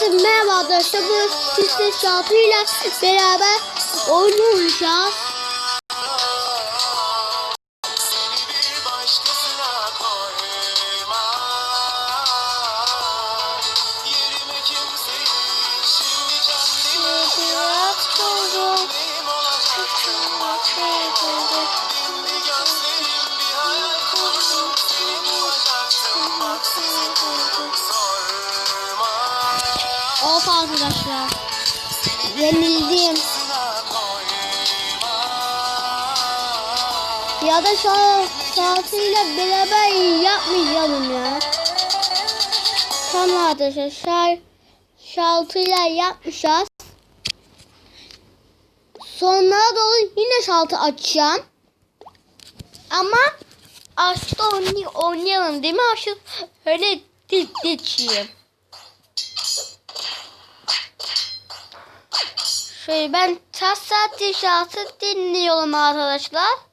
Herkese merhaba arkadaşlar. Bu Sisli Şartıyla beraber oyun oynayacağız. bir başkasına Of arkadaşlar. Yenildim. Ya da şa şartıyla beraber yapmayacağım ya. Tamam arkadaşlar. Şar şartıyla yapmışız. Sonra doğru yine şartı açacağım. Ama oynay oynayalım değil mi? Açta öyle geçeyim. Şöyle ben tas saat şartı dinliyorum arkadaşlar.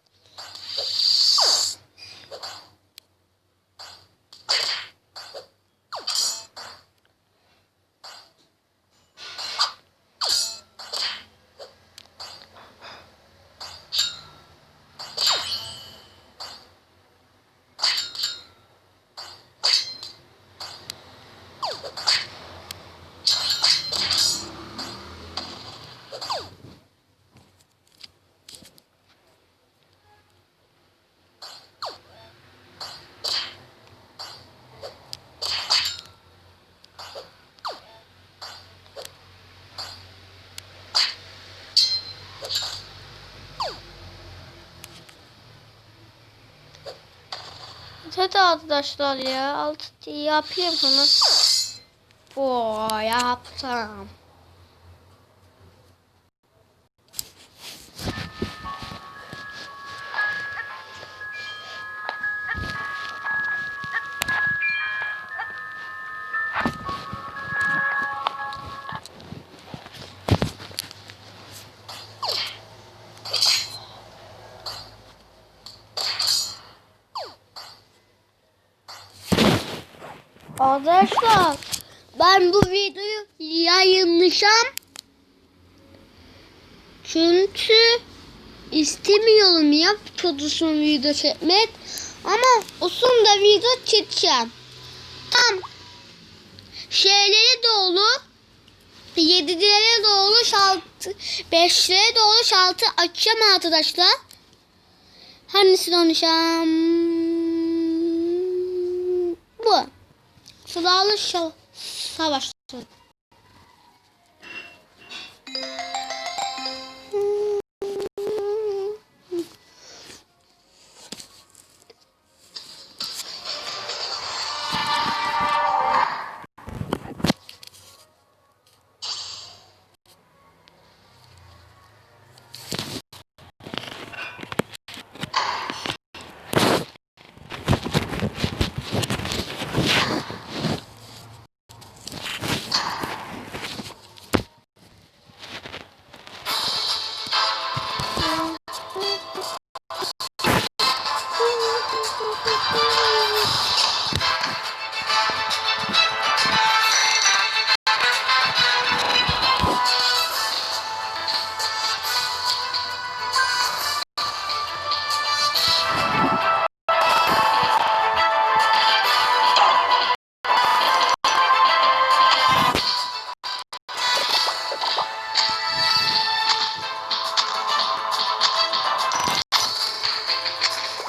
Hadi arkadaşlar ya. Altı yapayım bunu. Oo yaptım. Arkadaşlar ben bu videoyu yayınlayacağım. Çünkü istemiyorum ya çok uzun video çekmek. Ama uzun da video çekeceğim. Tam şeyleri doğru yedilere doğru şaltı beşlere doğru şaltı açacağım arkadaşlar. Hangisini oynayacağım? yanlış savaştı.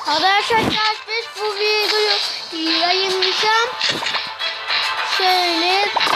Arkadaşlar biz bu videoyu yayınlayacağım. Şöyle